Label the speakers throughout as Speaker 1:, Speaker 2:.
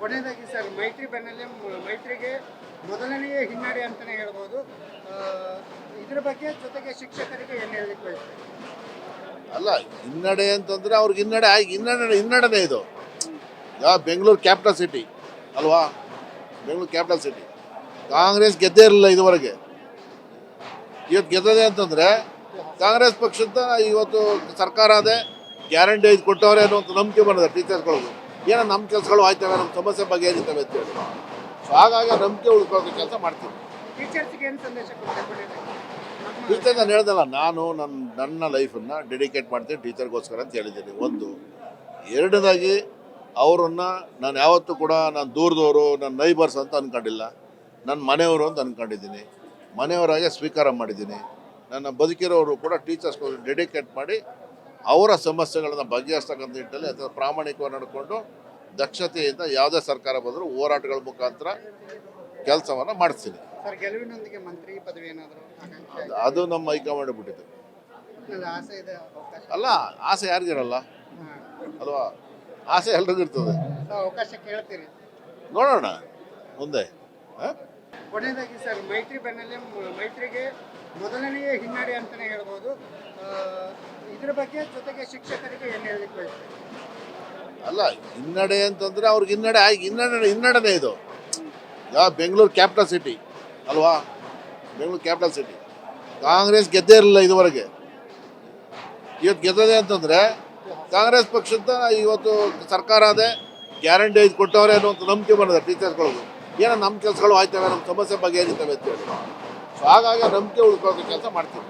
Speaker 1: ಕೊನೆಯದಾಗಿ ಸರ್, ಮೈತ್ರಿ ಬೆನ್ನಲ್ಲೇ ಮೈತ್ರಿಗೆ ಮೊದಲನೆಯ ಹಿನ್ನಡೆ ಅಂತಲೇ ಹೇಳ್ಬೋದು. ಇದರ ಬಗ್ಗೆ ಜೊತೆಗೆ ಶಿಕ್ಷಕರಿಗೆ ಏನು ಹೇಳಲಿಕ್ಕೆ
Speaker 2: ಅಲ್ಲ, ಹಿನ್ನಡೆ ಅಂತಂದ್ರೆ ಅವ್ರಿಗೆ ಹಿನ್ನಡೆ ಆಗಿ, ಹಿನ್ನಡೆ, ಹಿನ್ನಡೆನೇ ಇದು. ಯಾವ ಬೆಂಗಳೂರು ಕ್ಯಾಪಿಟಲ್ ಸಿಟಿ, ಅಲ್ವಾ? Bengaluru capital city. ಕಾಂಗ್ರೆಸ್ ಗೆದ್ದೇ ಇರಲಿಲ್ಲ ಇದುವರೆಗೆ. ಇವತ್ತು ಗೆದ್ದದೆ ಅಂತಂದ್ರೆ ಕಾಂಗ್ರೆಸ್ ಪಕ್ಷದ ಇವತ್ತು ಸರ್ಕಾರ ಅದೇ, ಗ್ಯಾರಂಟಿ ಐದು ಕೊಟ್ಟವ್ರೆ ಅನ್ನೋಂಥ ನಂಬಿಕೆ ಬಂದಿದೆ ಟೀಚರ್ಸ್ಗಳಿಗೂ. ಏನೋ ನಮ್ಮ ಕೆಲಸಗಳು ಆಯ್ತವೆ ನಮ್ಮ ಸಮಸ್ಯೆ ಬಗೆಹರಿತವೆ ಅಂತೇಳಿ ಸೊ ಹಾಗಾಗಿ ನಂಬಿಕೆ ಉಳ್ಕೊಳ್ಳೋ ಕೆಲಸ
Speaker 1: ಕೊಡ್ತಾರೆ
Speaker 2: ಟೀಚರ್ ನಾನು ಹೇಳ್ದಲ್ಲ ನಾನು ನನ್ನ ನನ್ನ ಲೈಫನ್ನು ಡೆಡಿಕೇಟ್ ಮಾಡ್ತೀನಿ ಟೀಚರ್ಗೋಸ್ಕರ ಅಂತ ಹೇಳಿದ್ದೀನಿ. ಒಂದು ಎರಡನೇದಾಗಿ ಅವರನ್ನು ನಾನು ಯಾವತ್ತೂ ಕೂಡ ನಾನು ದೂರದವರು ನನ್ನ ನೈಬರ್ಸ್ ಅಂತ ಅಂದ್ಕೊಂಡಿಲ್ಲ ನನ್ನ ಮನೆಯವರು ಅಂತ ಅಂದ್ಕೊಂಡಿದ್ದೀನಿ ಮನೆಯವರಾಗೆ ಸ್ವೀಕಾರ ಮಾಡಿದ್ದೀನಿ. ನನ್ನ ಬದುಕಿರೋರು ಕೂಡ ಟೀಚರ್ಸ್ಗೋಸ್ಕರ ಡೆಡಿಕೇಟ್ ಮಾಡಿ ಅವರ ಸಮಸ್ಯೆಗಳನ್ನು ಬಗೆಹರಿಸ್ತಕ್ಕಂಥ ನಿಟ್ಟಲ್ಲಿ ಅಥವಾ ಪ್ರಾಮಾಣಿಕವಾಗಿ ನಡ್ಕೊಂಡು ದಕ್ಷತೆಯಿಂದ ಯಾವುದೇ ಸರ್ಕಾರ ಬಂದರೂ ಹೋರಾಟಗಳ ಮುಖಾಂತರ ಕೆಲಸವನ್ನು ಮಾಡಿಸ್ತೀನಿ
Speaker 1: ಸರ್ ಗೆಲುವಿನೊಂದಿಗೆ ಮಂತ್ರಿ ಪದವಿ ಏನಾದರೂ
Speaker 2: ಅದು- ನಮ್ಮ ಹೈಕಮಾಂಡ್
Speaker 1: ಬಿಟ್ಟಿದೆ.
Speaker 2: ಅಲ್ಲ ಆಸೆ ಯಾರಿಗಿರಲ್ಲ. ಅಲ್ವಾ? ಆಸೆ ಎಲ್ರಿಗೂ ಇರ್ತದೆ. ನೋಡೋಣ ಮುಂದೆ. ಹ?
Speaker 1: ಕೊನೆಯದಾಗಿ ಸರ್, ಮೈತ್ರಿ ಬೆನ್ನಲ್ಲೇ ಮೈತ್ರಿಗೆ ಮೊದಲನೆಯ ಹಿನ್ನಡೆ ಅಂತಲೇ ಹೇಳ್ಬೋದು. ಇದ್ರ ಬಗ್ಗೆ ಜೊತೆಗೆ ಶಿಕ್ಷಕರಿಗೆ ಏನು ಹೇಳಲಿಕ್ಕೆ
Speaker 2: ಅಲ್ಲ, ಹಿನ್ನಡೆ ಅಂತಂದ್ರೆ ಅವ್ರಿಗೆ ಹಿನ್ನಡೆ ಆಗಿ, ಹಿನ್ನಡೆ, ಹಿನ್ನಡೆನೇ ಇದು. ಯಾ, ಬೆಂಗಳೂರು ಕ್ಯಾಪಿಟಲ್ ಸಿಟಿ ಅಲ್ವಾ? ಬೆಂಗಳೂರು ಕ್ಯಾಪಿಟಲ್ ಸಿಟಿ ಕಾಂಗ್ರೆಸ್ ಗೆದ್ದೇ ಇರಲಿಲ್ಲ ಇದುವರೆಗೆ. ಇವತ್ತು ಗೆದ್ದದೆ ಅಂತಂದರೆ, ಕಾಂಗ್ರೆಸ್ ಪಕ್ಷದ ಇವತ್ತು ಸರ್ಕಾರ ಅದೇ, ಗ್ಯಾರಂಟಿ ಐದು ಕೊಟ್ಟವ್ರೆ ಅನ್ನೋಂಥ ನಂಬಿಕೆ ಬಂದಿದೆ ಟೀಚರ್ಸ್ಗಳಿಗೂ ಏನೋ ನಮ್ಮ ಕೆಲಸಗಳು ಆಯ್ತವೆ ನಮ್ಮ ಸಮಸ್ಯೆ ಬಗೆಹರಿತವೆ ಅಂತೇಳಿ ಸೊ ಹಾಗಾಗಿ ನಂಬಿಕೆ ಉಳ್ಕೊಳ್ಳೋ ಕೆಲಸ
Speaker 1: ಕೊಡ್ತಾರೆ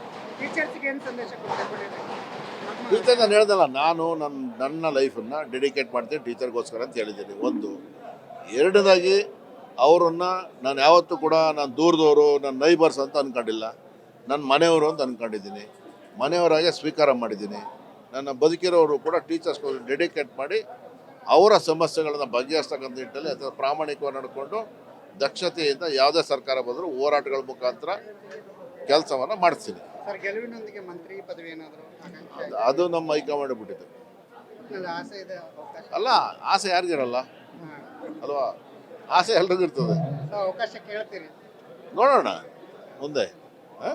Speaker 2: ಟೀಚರ್ ನಾನು ಹೇಳ್ದಲ್ಲ ನಾನು ನನ್ನ ನನ್ನ ಲೈಫನ್ನು ಡೆಡಿಕೇಟ್ ಮಾಡ್ತೀನಿ ಟೀಚರ್ಗೋಸ್ಕರ ಅಂತ ಹೇಳಿದ್ದೀನಿ. ಒಂದು ಎರಡನೇದಾಗಿ ಅವರನ್ನು ನಾನು ಯಾವತ್ತೂ ಕೂಡ ನಾನು ದೂರದವರು ನನ್ನ ನೈಬರ್ಸ್ ಅಂತ ಅಂದ್ಕೊಂಡಿಲ್ಲ ನನ್ನ ಮನೆಯವರು ಅಂತ ಅಂದ್ಕೊಂಡಿದ್ದೀನಿ ಮನೆಯವರಾಗೆ ಸ್ವೀಕಾರ ಮಾಡಿದ್ದೀನಿ. ನನ್ನ ಬದುಕಿರೋರು ಕೂಡ ಟೀಚರ್ಸ್ಗೋಸ್ಕರ ಡೆಡಿಕೇಟ್ ಮಾಡಿ ಅವರ ಸಮಸ್ಯೆಗಳನ್ನು ಬಗೆಹರಿಸ್ತಕ್ಕಂಥ ನಿಟ್ಟಲ್ಲಿ ಅಥವಾ ಪ್ರಾಮಾಣಿಕವಾಗಿ ನಡ್ಕೊಂಡು ದಕ್ಷತೆಯಿಂದ ಯಾವುದೇ ಸರ್ಕಾರ ಬಂದರೂ ಹೋರಾಟಗಳ ಮುಖಾಂತರ ಕೆಲಸವನ್ನು
Speaker 1: ಏನಾದರೂ
Speaker 2: ಅದು- ನಮ್ಮ ಹೈಕಮಾಂಡ್
Speaker 1: ಬಿಟ್ಟಿದೆ.
Speaker 2: ಅಲ್ಲ ಆಸೆ ಯಾರಿಗಿರಲ್ಲ. ಅಲ್ವಾ? ಆಸೆ ಎಲ್ರಿಗೂ ಇರ್ತದೆ. ನೋಡೋಣ ಮುಂದೆ. ಹ?